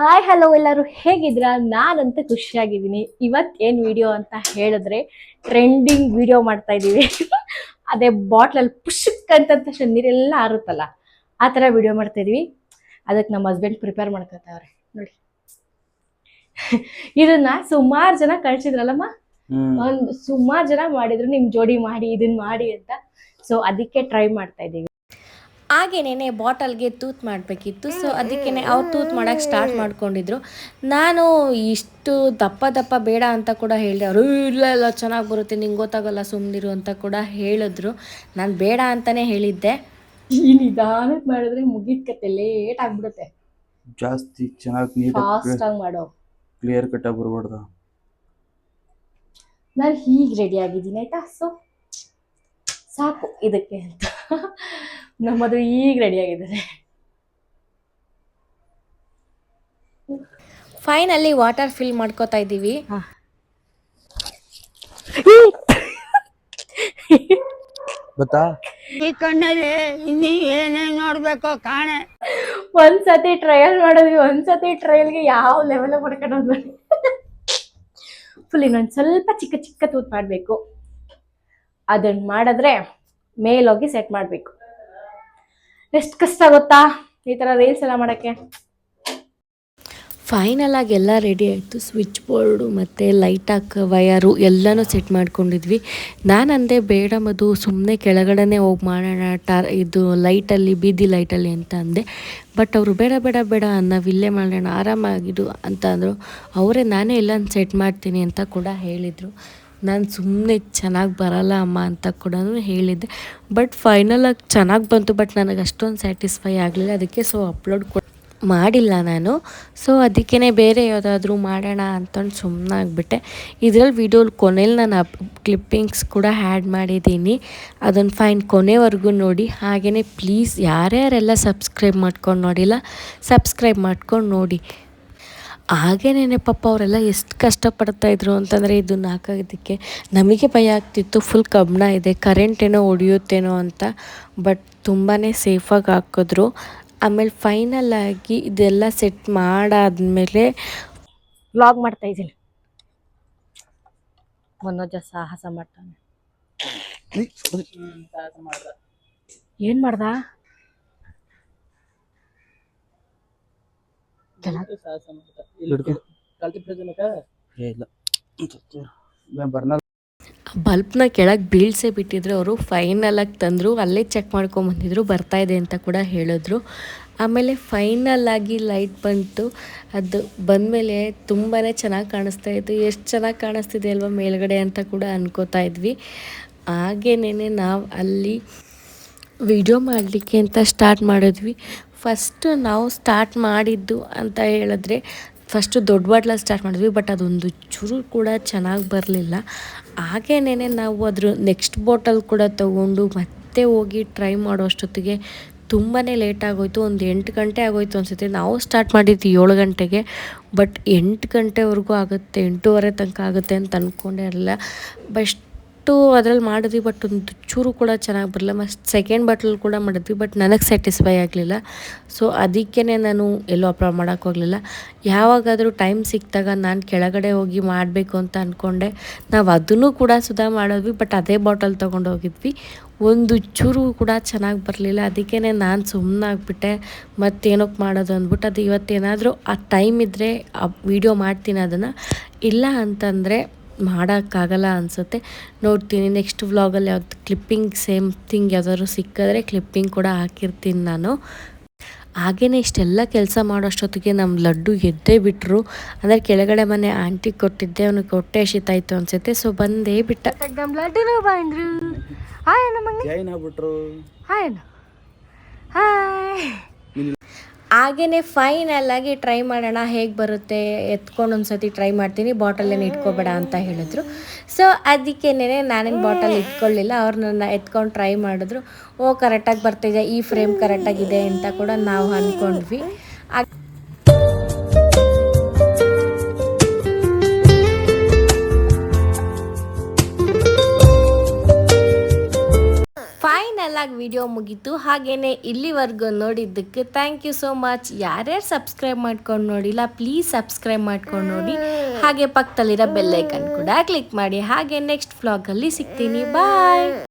Hi hello ಎಲ್ಲರೂ. ಹೇಗಿದ್ದೀರಾ? ನಾನಂತೂ ಖುಷಿಯಾಗಿದ್ದೀನಿ. ಇವತ್ತು ಏನು ವಿಡಿಯೋ ಅಂತ ಹೇಳಿದ್ರೆ ಟ್ರೆಂಡಿಂಗ್ ವಿಡಿಯೋ ಮಾಡ್ತಾ ಇದ್ದೀವಿ. ಅದೇ ಬಾಟ್ಲಲ್ಲಿ ಪುಷಕ್ ಅಂತ ತಕ್ಷಣ ನೀರೆಲ್ಲ ಆರುತ್ತಲ್ಲ ಆ ಥರ ವಿಡಿಯೋ ಮಾಡ್ತಾ ಇದೀವಿ ಅದಕ್ಕೆ ನಮ್ಮ ಹಸ್ಬೆಂಡ್ ಪ್ರಿಪೇರ್ ಮಾಡ್ಕೊತಾವ್ರೆ. ನೋಡಿ. ಇದನ್ನ ಸುಮಾರು ಜನ ಕಳ್ಸಿದ್ರಲ್ಲಮ್ಮ? ಒಂದು ಸುಮಾರು ಜನ ಮಾಡಿದ್ರು ನಿಮ್ ಜೋಡಿ ಮಾಡಿ ಇದನ್ನ ಮಾಡಿ ಅಂತ. ಸೊ ಅದಕ್ಕೆ ಟ್ರೈ ಮಾಡ್ತಾ ಇದ್ದೀವಿ. ಹಾಗೇನೆ ಬಾಟಲ್ಗೆ ತೂತ್ ಮಾಡಬೇಕಿತ್ತು. ಸೊ ಅದಕ್ಕೇ ಅವ್ರು ತೂತ್ ಮಾಡೋಕ್ಕೆ ಸ್ಟಾರ್ಟ್ ಮಾಡ್ಕೊಂಡಿದ್ರು. ನಾನು ಇಷ್ಟು ದಪ್ಪ ದಪ್ಪ ಬೇಡ ಅಂತ ಕೂಡ ಹೇಳಿದೆ. ಅವರು ಇಲ್ಲ ಇಲ್ಲ ಚೆನ್ನಾಗಿ ಬರುತ್ತೆ ನಿಂಗೆ ಗೊತ್ತಾಗಲ್ಲ ಸುಮ್ಮನಿರು ಅಂತ ಕೂಡ ಹೇಳಿದ್ರು. ನಾನು ಬೇಡ ಅಂತಲೇ ಹೇಳಿದ್ದೆ. ಈ ನಿಧಾನಕ್ಕೆ ಮಾಡಿದ್ರೆ ಮುಗಿದ ಕತೆ ಲೇಟ್ ಆಗ್ಬಿಡುತ್ತೆ. ಜಾಸ್ತಿ ಚೆನ್ನಾಗಿ ನೀಟಾಗಿ ಫಾಸ್ಟ್ ಆಗಿ ಮಾಡೋ. ಕ್ಲಿಯರ್ ಕಟ್ ಆಗಿ ಬರ್ಬಾರ್ದು? ನಾನು ಹೀಗೆ ರೆಡಿ ಆಗಿದ್ದೀನಿ ಆಯ್ತಾ? ಸೊ ಸಾಕು ಇದಕ್ಕೆ ಅಂತ. ನಮ್ಮದು ಈಗ ರೆಡಿ ಆಗಿದ್ದಾರೆ. ಫೈನಲಿ ವಾಟರ್ ಫಿಲ್ ಮಾಡ್ಕೋತಾ ಇದ್ದೀವಿ. ಗೊತ್ತಾ? ಈ ಕಣ್ಣಲ್ಲಿ ಇನ್ನೀ ಏನೇನ್ ನೋಡಬೇಕು ಕಾಣೆ. ಒಂದ್ಸತಿ ಟ್ರಯಲ್ ಮಾಡಿದ್ವಿ ಒಂದ್ಸತಿ ಟ್ರಯಲ್ಗೆ ಯಾವ ಲೆವೆಲ್ ಮಾಡ್ಕೊಂಡು ಫುಲ್ ಇನ್ನೊಂದು ಸ್ವಲ್ಪ ಚಿಕ್ಕ ಚಿಕ್ಕ ತೂತ್ ಮಾಡಬೇಕು. ಅದನ್ನ ಮಾಡಿದ್ರೆ ಮೇಲೋಗಿ ಸೆಟ್ ಮಾಡಬೇಕು. ಎಷ್ಟು ಕಷ್ಟ ಗೊತ್ತಾ? ಈ ಥರ ರೀಲ್ಸ್ ಎಲ್ಲ ಮಾಡೋಕ್ಕೆ. ಫೈನಲ್ ಆಗಿ ಎಲ್ಲ ರೆಡಿ ಆಯಿತು. ಸ್ವಿಚ್ ಬೋರ್ಡು ಮತ್ತು ಲೈಟ್ ಹಾಕೋ ವಯರು ಎಲ್ಲನೂ ಸೆಟ್ ಮಾಡ್ಕೊಂಡಿದ್ವಿ. ನಾನು ಅಂದೆ ಬೇಡ ಮದು ಸುಮ್ಮನೆ ಕೆಳಗಡೆ ಹೋಗಿ ಮಾಡೋಣ ಟಾರ್ ಇದು ಲೈಟಲ್ಲಿ ಬೀದಿ ಲೈಟಲ್ಲಿ ಅಂತ ಅಂದೆ. ಬಟ್ ಅವರು, ಬೇಡ ಬೇಡ ಬೇಡ ನಾವಿಲ್ಲೇ ಮಾಡೋಣ, ಆರಾಮಾಗಿಡು ಅಂತ ಅಂದರು. ಅವರೇ, ನಾನೇ ಎಲ್ಲ ಸೆಟ್ ಮಾಡ್ತೀನಿ ಅಂತ ಕೂಡ ಹೇಳಿದರು. ನಾನು ಸುಮ್ಮನೆ ಚೆನ್ನಾಗಿ ಬರಲ್ಲ ಅಮ್ಮ ಅಂತ ಕೂಡ ಹೇಳಿದ್ದೆ. ಬಟ್ ಫೈನಲಾಗಿ ಚೆನ್ನಾಗಿ ಬಂತು ಬಟ್ ನನಗೆ ಅಷ್ಟೊಂದು ಸ್ಯಾಟಿಸ್ಫೈ ಆಗಲಿಲ್ಲ. ಅದಕ್ಕೆ ಸೊ ಅಪ್ಲೋಡ್ ಕೊ ಮಾಡಿಲ್ಲ ನಾನು. ಸೊ ಅದಕ್ಕೇ ಬೇರೆ ಯಾವುದಾದ್ರೂ ಮಾಡೋಣ ಅಂತಂದು ಸುಮ್ಮನಾಗ್ಬಿಟ್ಟೆ ಇದರಲ್ಲಿ ವಿಡಿಯೋಲಿ ಕೊನೆಯಲ್ಲಿ ನಾನು ಅಪ್ ಕ್ಲಿಪ್ಪಿಂಗ್ಸ್ ಕೂಡ ಆ್ಯಡ್ ಮಾಡಿದ್ದೀನಿ. ಅದನ್ನು ಫೈನ್ ಕೊನೆವರೆಗೂ ನೋಡಿ. ಹಾಗೆಯೇ ಪ್ಲೀಸ್ ಯಾರ್ಯಾರೆಲ್ಲ ಸಬ್ಸ್ಕ್ರೈಬ್ ಮಾಡ್ಕೊಂಡು ನೋಡಿಲ್ಲ ಸಬ್ಸ್ಕ್ರೈಬ್ ಮಾಡ್ಕೊಂಡು ನೋಡಿ. ಹಾಗೇನೇ ಪಾಪ ಅವರೆಲ್ಲ ಎಷ್ಟು ಕಷ್ಟಪಡ್ತಾಯಿದ್ರು ಅಂತಂದರೆ ಇದನ್ನ ಹಾಕೋದಕ್ಕೆ ನಮಗೆ ಭಯ ಆಗ್ತಿತ್ತು ಫುಲ್ ಕಬ್ಬಣ ಇದೆ ಕರೆಂಟ್ ಏನೋ ಹೊಡಿಯುತ್ತೇನೋ ಅಂತ. ಬಟ್ ತುಂಬಾ ಸೇಫಾಗಿ ಹಾಕಿದ್ರು. ಆಮೇಲೆ ಫೈನಲ್ ಆಗಿ ಇದೆಲ್ಲ ಸೆಟ್ ಮಾಡಾದ್ಮೇಲೆ ವ್ಲಾಗ್ ಮಾಡ್ತಾ ಇದ್ದೀನಿ. ಮನೋಜ ಸಾಹಸ ಮಾಡ್ತಾನೆ. ಏನು ಮಾಡ್ದ? ಬರ್ನಲ್. ಬಲ್ಪ್ನ ಕೆಳಗೆ ಬೀಳ್ಸೇ ಬಿಟ್ಟಿದ್ರು ಅವರು. ಫೈನಲಾಗಿ ತಂದರು. ಅಲ್ಲೇ ಚೆಕ್ ಮಾಡ್ಕೊಂಬಂದಿದ್ರು ಬರ್ತಾ ಇದೆ ಅಂತ ಕೂಡ ಹೇಳಿದ್ರು. ಆಮೇಲೆ ಫೈನಲ್ ಆಗಿ ಲೈಟ್ ಬಂತು. ಅದು ಬಂದಮೇಲೆ ತುಂಬಾ ಚೆನ್ನಾಗಿ ಕಾಣಿಸ್ತಾ ಇತ್ತು. ಎಷ್ಟು ಚೆನ್ನಾಗಿ ಕಾಣಿಸ್ತಿದೆ ಅಲ್ವಾ ಮೇಲ್ಗಡೆ ಅಂತ ಕೂಡ ಅನ್ಕೋತಾ ಇದ್ವಿ. ಹಾಗೇನೇ ನಾವು ಅಲ್ಲಿ ವಿಡಿಯೋ ಮಾಡಲಿಕ್ಕೆ ಅಂತ ಸ್ಟಾರ್ಟ್ ಮಾಡಿದ್ವಿ. ಫಸ್ಟ್ ನಾವು ಸ್ಟಾರ್ಟ್ ಮಾಡಿದ್ದು ಅಂತ ಹೇಳಿದ್ರೆ ಫಸ್ಟು ದೊಡ್ಡ ಬಾಟ್ಲಲ್ಲಿ ಸ್ಟಾರ್ಟ್ ಮಾಡಿದ್ವಿ ಬಟ್ ಅದೊಂದು ಚೂರು ಕೂಡ ಚೆನ್ನಾಗಿ ಬರಲಿಲ್ಲ. ಹಾಗೇನೇ ನಾವು ಅದ್ರ ನೆಕ್ಸ್ಟ್ ಬಾಟಲ್ ಕೂಡ ತಗೊಂಡು ಮತ್ತೆ ಹೋಗಿ ಟ್ರೈ ಮಾಡೋ ಅಷ್ಟೊತ್ತಿಗೆ ತುಂಬಾ ಲೇಟ್ ಆಗೋಯ್ತು, ಒಂದು ಎಂಟು ಗಂಟೆ ಆಗೋಯ್ತು ಅನಿಸುತ್ತೆ. ನಾವು ಸ್ಟಾರ್ಟ್ ಮಾಡಿದ್ದು ಏಳು ಗಂಟೆಗೆ ಬಟ್ ಎಂಟು ಗಂಟೆವರೆಗೂ ಆಗುತ್ತೆ, ಎಂಟೂವರೆ ತನಕ ಆಗುತ್ತೆ ಅಂತ ಅಂದ್ಕೊಂಡೇ ಇರಲಿಲ್ಲ. ಬೆಸ್ಟ್ ಅದ್ರಲ್ಲಿ ಮಾಡಿದ್ವಿ ಬಟ್ ಒಂದು ಚೂರು ಕೂಡ ಚೆನ್ನಾಗಿ ಬರಲಿಲ್ಲ. ಮತ್ತು ಸೆಕೆಂಡ್ ಬಾಟಲ್ ಕೂಡ ಮಾಡಿದ್ವಿ ಬಟ್ ನನಗೆ ಸ್ಯಾಟಿಸ್ಫೈ ಆಗಲಿಲ್ಲ. ಸೊ ಅದಕ್ಕೇ ನಾನು ಎಲ್ಲೂ ಅಪ್ಲೋಡ್ ಮಾಡೋಕ್ಕೋಗಲಿಲ್ಲ ಯಾವಾಗಾದರೂ ಟೈಮ್ ಸಿಕ್ಕಿದಾಗ ನಾನು ಕೆಳಗಡೆ ಹೋಗಿ ಮಾಡಬೇಕು ಅಂತ ಅಂದ್ಕೊಂಡೆ ನಾವು ಅದನ್ನು ಕೂಡ ಸುಧಾ ಮಾಡಿದ್ವಿ ಬಟ್ ಅದೇ ಬಾಟಲ್ ತೊಗೊಂಡು ಹೋಗಿದ್ವಿ. ಒಂದು ಚೂರು ಕೂಡ ಚೆನ್ನಾಗಿ ಬರಲಿಲ್ಲ. ಅದಕ್ಕೇ ನಾನು ಸುಮ್ಮನಾಗ್ಬಿಟ್ಟೆ ಮತ್ತೇನಕ್ಕೆ ಮಾಡೋದು ಅಂದ್ಬಿಟ್ಟು ಅದು ಇವತ್ತೇನಾದರೂ ಆ ಟೈಮ್ ಇದ್ದರೆ ಆ ವಿಡಿಯೋ ಮಾಡ್ತೀನಿ ಅದನ್ನು. ಇಲ್ಲ ಅಂತಂದರೆ ಮಾಡೋಕ್ಕಾಗಲ್ಲ ಅನಿಸುತ್ತೆ. ನೋಡ್ತೀನಿ ನೆಕ್ಸ್ಟ್ ವ್ಲಾಗಲ್ಲಿ ಯಾವ್ದು ಕ್ಲಿಪ್ಪಿಂಗ್ ಸೇಮ್ ಥಿಂಗ್ ಯಾವ್ದಾದ್ರು ಸಿಕ್ಕಿದ್ರೆ ಕ್ಲಿಪ್ಪಿಂಗ್ ಕೂಡ ಹಾಕಿರ್ತೀನಿ ನಾನು. ಹಾಗೇನೆ ಇಷ್ಟೆಲ್ಲ ಕೆಲಸ ಮಾಡೋಷ್ಟೊತ್ತಿಗೆ ನಮ್ಮ ಲಡ್ಡು ಎದ್ದೇ ಬಿಟ್ಟರು ಅಂದರೆ ಕೆಳಗಡೆ ಮನೆ ಆಂಟಿ ಕೊಟ್ಟಿದ್ದೆ ಅವನಿಗೆ ಹೊಟ್ಟೆ ಹಸಿತಾಯಿತು ಅನಿಸುತ್ತೆ. ಸೊ ಬಂದೇ ಬಿಟ್ಟ. ನಮ್ಮ ಲಡ್ಡುನು ಬಂದ್ರು. ಹಾಯ್ ಆಗ್ಬಿಟ್ರು ಹಾಯ್ ಹಾಯ್ ಹಾಗೇ ಫೈನಲ್ ಆಗಿ ಟ್ರೈ ಮಾಡೋಣ, ಹೇಗೆ ಬರುತ್ತೆ, ಎತ್ಕೊಂಡು ಒಂದ್ಸತಿ ಟ್ರೈ ಮಾಡ್ತೀನಿ ಬಾಟಲೇನು ಇಟ್ಕೋಬೇಡ ಅಂತ ಹೇಳಿದ್ರು. ಸೊ ಅದಕ್ಕೇನೆ ನಾನೇನು ಬಾಟಲ್ ಇಟ್ಕೊಳ್ಳಿಲ್ಲ ಅವ್ರು ನನ್ನ ಎತ್ಕೊಂಡು ಟ್ರೈ ಮಾಡಿದ್ರು. ಓ ಕರೆಕ್ಟಾಗಿ ಬರ್ತಿದೆ, ಈ ಫ್ರೇಮ್ ಕರೆಕ್ಟಾಗಿದೆ ಅಂತ ಕೂಡ ನಾವು ಅಂದ್ಕೊಂಡ್ವಿ ಆಗಿ ವಿಡಿಯೋ ಮುಗೀತು. ಹಾಗೆಯೇ ಇಲ್ಲಿವರೆಗೂ ನೋಡಿದ್ದಕ್ಕೆ ಥ್ಯಾಂಕ್ ಯು ಸೋ ಮಚ್ ಯಾರ್ಯಾರು ಸಬ್ಸ್ಕ್ರೈಬ್ ಮಾಡ್ಕೊಂಡು ನೋಡಿಲ್ಲ ಪ್ಲೀಸ್ ಸಬ್ಸ್ಕ್ರೈಬ್ ಮಾಡ್ಕೊಂಡು ನೋಡಿ. ಹಾಗೆ ಪಕ್ಕದಲ್ಲಿರೋ ಬೆಲ್ಲೈಕನ್ ಕೂಡ ಕ್ಲಿಕ್ ಮಾಡಿ. ಹಾಗೆ ನೆಕ್ಸ್ಟ್ ಫ್ಲಾಗಲ್ಲಿ ಸಿಗ್ತೀನಿ. ಬಾಯ್